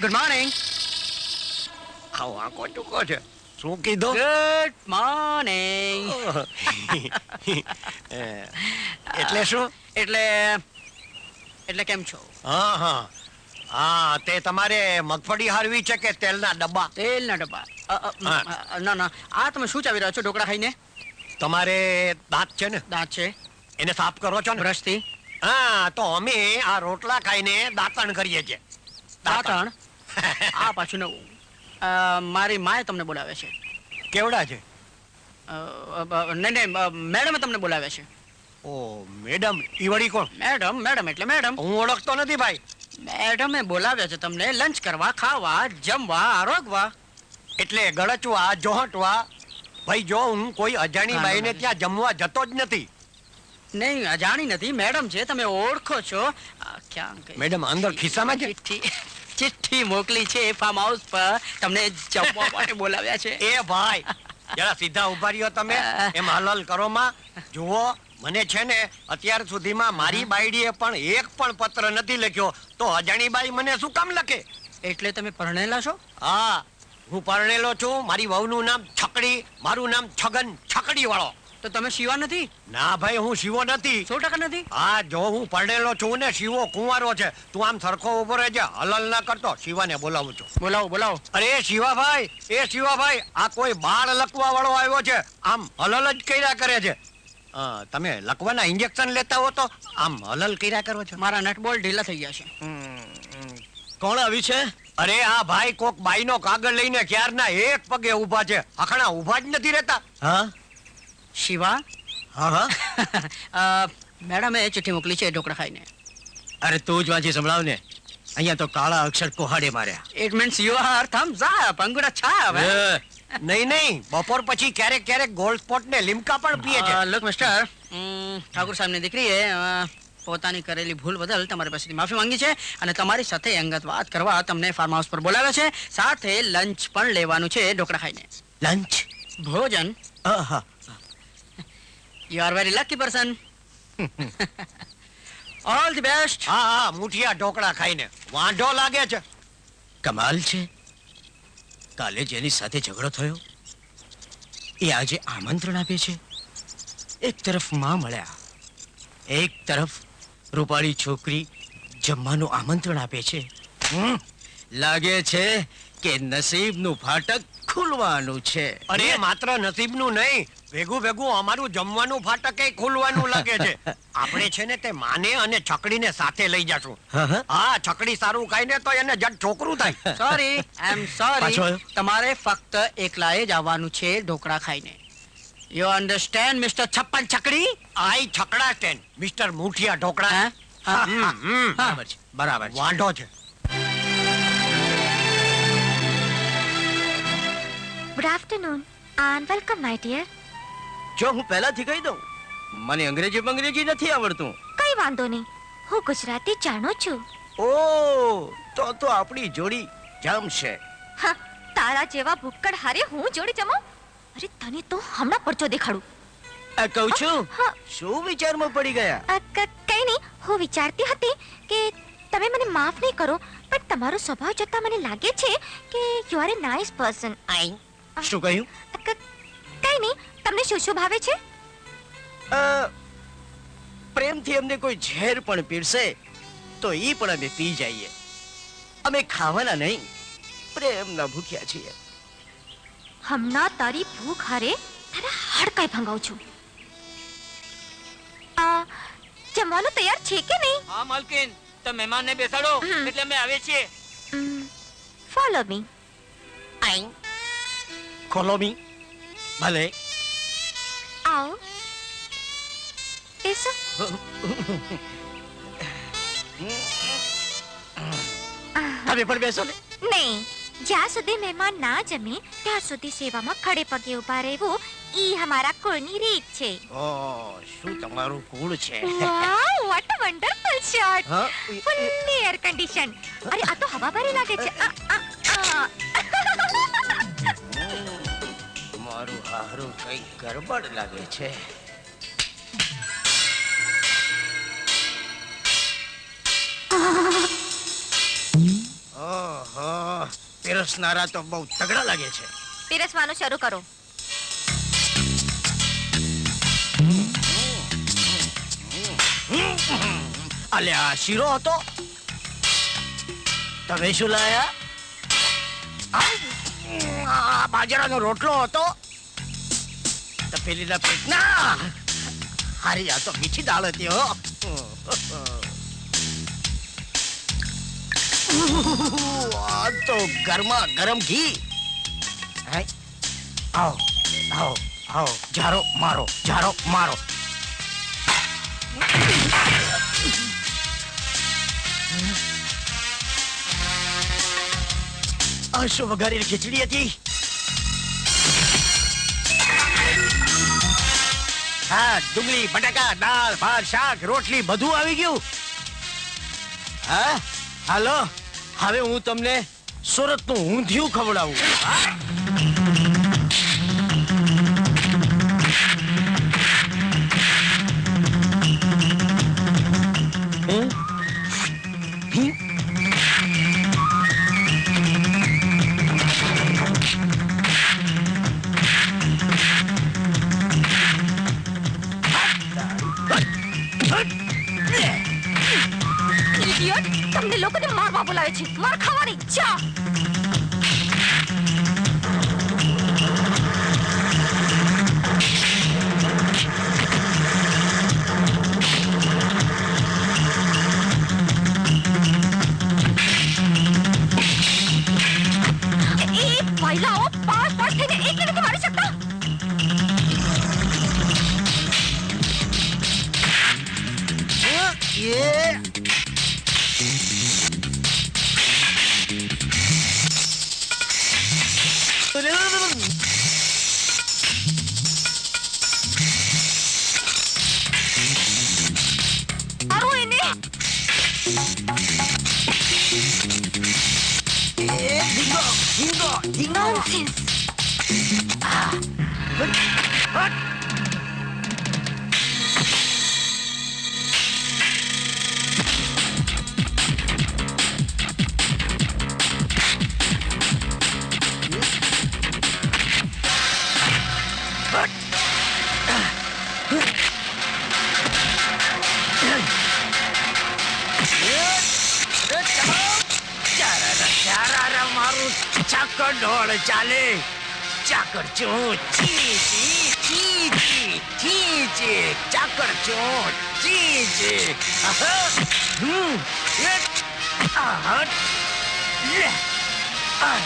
Good morning આવો આંકો ચૂકો છે? શું કીધું? ગુડ મોર્નિંગ એટલે શું? એટલે એટલે કેમ છો? હા હા. હા તે તમારે મગફળી હારવી છે કે તેલના ડબ્બા? તેલના ડબ્બા. ના ના. આ તમે શું ચાવી રહ્યા છો ઢોકળા ખાઈને? તમારે દાંત છે ને? દાંત છે. એને સાફ કરો છો ને? બ્રશથી? હા તો અમે આ રોટલા ખાઈને દાંતણ કરીએ છીએ. દાંતણ. આ પાછું નવું. મારી માએ તમને બોલાવે છે. કેવડા છે? નહીં નહીં મેડમે તમને બોલાવે છે. ઓ મેડમ. ઈ વળી કોણ? મેડમ મેડમ એટલે મેડમ. હું ઓળખતો નથી ભાઈ. મેડમે બોલાવ્યા છે તમને લંચ કરવા ખાવા જમવા આરોગવા. એટલે ગળચવા જોહટવા. ભાઈ જો હું કોઈ અજાણી બાઈને ત્યાં જમવા જતો જ નથી. નહીં અજાણી નથી. મેડમ છે તમે ઓળખો છો. ક્યાં મેડમ અંદર ખિસ્સામાં છે? ચિઠ્ઠી. ચિઠ્ઠી મોકલી છે ફાર્મ હાઉસ પર. તમને જમવા માટે બોલાવ્યા છે. એ ભાઈ જરા સીધા ઊભા રહ્યો તમે. એમ હલલ કરો માં. જુઓ મને છે ને અત્યાર સુધીમાં મારી બાયડીએ પણ એક પણ પત્ર નથી લખ્યો. તો અજાણી બાઈ મને શું કામ લખે? એટલે તમે પરણેલા છો? હા હું પરણેલો છું. મારી વહુનું નામ છકડી મારું નામ છગન છકડી વાળો તો તમે શિવા નથી? ના ભાઈ હું શિવો નથી. સો ટકા નથી? હા જો હું પરણેલો છું ને શિવો કુંવારો છે તું આમ સરખો ઊભો રહેજે. હલલ ના કરતો શિવાને બોલાવું છું. બોલાવો બોલાવો. અરે શિવાભાઈ એ શિવાભાઈ આ કોઈ બાળ લખવા વાળો આવ્યો છે. આમ હલલ જ કર્યા કરે છે. તમે લકવાના ઇન્જેક્શન લેતા હો તો આમ હલલ કર્યા કરો છો. મારા નટબોલ ઢીલા થઈ ગયા છે. કોણ આવી છે? અરે આ ભાઈ કોક બાઈનો કાગળ લઈને ક્યારના એક પગે ઊભા છે. આખણા ઊભા જ નથી રહેતા. હા? શિવા? હા હા. મેડમે ચિઠ્ઠી મોકલી છે ઢોકળા ખાઈને. અરે તું જ વાંચી સંભળાવ ને અહીંયા તો કાળા અક્ષર કોહાડે માર્યા. It means you are thumbs up અંગુડા છાપ એ, નહીં નહીં. બપોર પછી ક્યારેક ક્યારેક ગોલ્ડ સ્પોટ ને લીમકા પણ પીએ છે. લુક મિસ્ટર ઠાકુર સાહેબની દીકરીએ પોતાની કરેલી ભૂલ બદલ તમારી પાસેથી માફી માંગી છે અને તમારી સાથે અંગત વાત કરવા તમને ફાર્મ હાઉસ પર બોલાવ્યા છે. સાથે લંચ પણ લેવાનું છે ઢોકળા ખાઈને. લંચ ભોજન. You are very lucky person all the best હા હા મુઠિયા ઢોકળા ખાઈને. વાંઢો લાગે છે. કમાલ છે. કાલે જેની સાથે ઝઘડો થયો. એ આજે આમંત્રણ આપે છે. એક તરફમાં મળ્યા. એક તરફ રૂપાળી છોકરી જમવાનું આમંત્રણ આપે છે. લાગે છે કે નસીબનું ફાટક ખુલવાનું છે. અરે માત્ર નસીબનું નહીં ભેગું ભેગું અમારું જમવાનું ફાટકે ખુલવાનું લાગે છે. આપણે છે ને તે માને અને છકડીને સાથે લઈ જાશું. હા, છકડી સારું ખાઈને તો એને જટ છોકરું થાય. સોરી આઈ એમ સોરી તમારે ફક્ત એકલાએ જ આવવાનું છે ઢોકળા ખાઈને. યુ અન્ડરસ્ટેન્ડ મિસ્ટર છપ્પન છકડી? આઈ છકડા સ્ટેન્ડ. મિસ્ટર મુઠિયા ઢોકળા. બરાબર છે બરાબર છે. વાંઢો છે. Good afternoon and welcome my dear. જો હું પહેલાથી કહી દઉં મને અંગ્રેજી અંગ્રેજી નથી આવડતું. કઈ વાંધો નહીં. હું ગુજરાતી જાણું છું. ઓ તો તો આપણી જોડી જમશે હા તારા જેવા ભૂક્કડ હારે હું જોડી જમો? અરે તને તો હમણાં પરચો દેખાડું. આ કહું છું? હા. શું વિચારમાં પડી ગયા? કઈ નહીં હું વિચારતી હતી કે તમે મને માફ નહીં કરો પણ તમારો સ્વભાવ જોતા મને લાગે છે કે you are a nice person શું કહ્યું? કઈ નહીં તમને શું શું ભાવે છે? પ્રેમથી અમને કોઈ ઝેર પણ પીરસે તો ઈ પણ અમે પી જઈએ. અમે ખાવાના નહીં પ્રેમના ભૂખ્યા છીએ. હમણાં તારી ભૂખ હારે તારા હાડકાઈ ભંગાવું છું. આ જમવાનું તૈયાર છે કે નહીં? હા માલકીન તો મહેમાનને બેસાડો. એટલે અમે આવે છીએ. Follow me. ખોલો મી. ભલે આવો બેસો તમે પણ બેસો ને નહીં જ્યાં સુધી મહેમાન ના જમે ત્યાં સુધી સેવામાં ખડે પગે ઊભા રહેવું ઈ અમારા કુળની રીત છે ઓ શું તમારું કુળ છે wow what wonderful shot? Fully air condition અરે આ તો હવા ભરી લાગે છે આ, આ, મારું હારું કઈ ગરબડ લાગે છે. ઓહો પીરસનારા તો બહુ તગડા લાગે છે. પીરસવાનું શરૂ કરો. અલ્યા શીરો હતો? તમે શું લાયા? આ, આ બાજરાનો રોટલો હતો? તપેલીના પેટના. હારી, આ તો મીઠી દાળ હતી, હો. આ તો ગરમા ગરમ ઘી? આવો આવો આવો. જારો, મારો જારો, મારો. આ શું વઘારેલી ખીચડી હતી. હા ડુંગળી, બટાકા, દાળ, ભાત, શાક, રોટલી બધું આવી ગયું. હા? હાલો, હવે હું તમને સુરતનું ઊંધિયું ખવડાવું. એ મારો એને ધીંગો ધીંગો ધીંગો નોનસેન્સ મારું ઢોળ ચાલે ચાકર ચો ચી ચી ચી ચી ચી ચી ચાકર ચી ચી આહા. હમ. આ હટ લે. આ.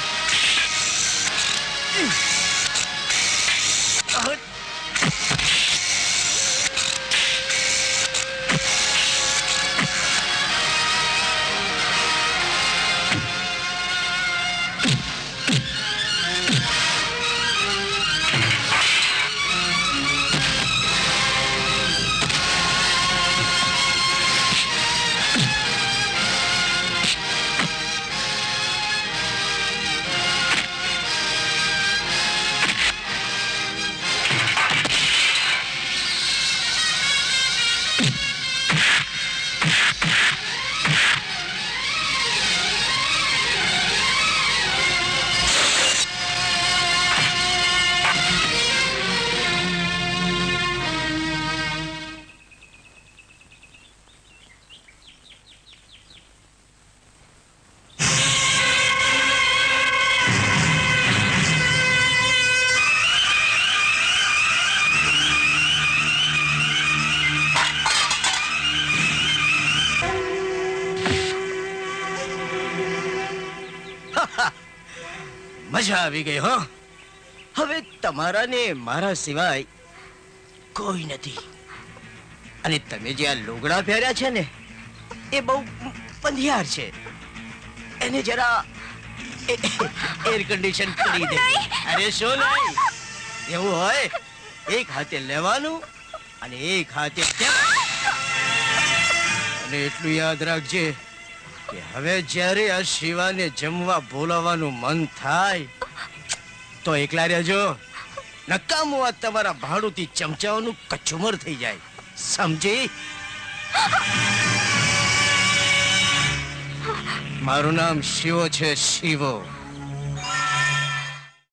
મજા આવી ગઈ હો. હવે તમારા ને મારા સિવાય કોઈ નથી. અને તમે જે આ લુગડા પહેર્યા છે ને એ બહુ પંધિયાર છે. એને જરા એર કન્ડિશન કરી દે. અરે શું નહીં? એવું હોય? એક હાથે લેવાનું અને એક હાથે અને એટલું યાદ રાખજે કે હવે જ્યારે આ શિવાને જમવા બોલાવવાનું મન થાય, તો એકલા રહેજો. નકામું આ તમારા ભાડુથી ચમચાઓનું કચુમર થઈ જાય. સમજી? મારું નામ શિવો છે, શિવો.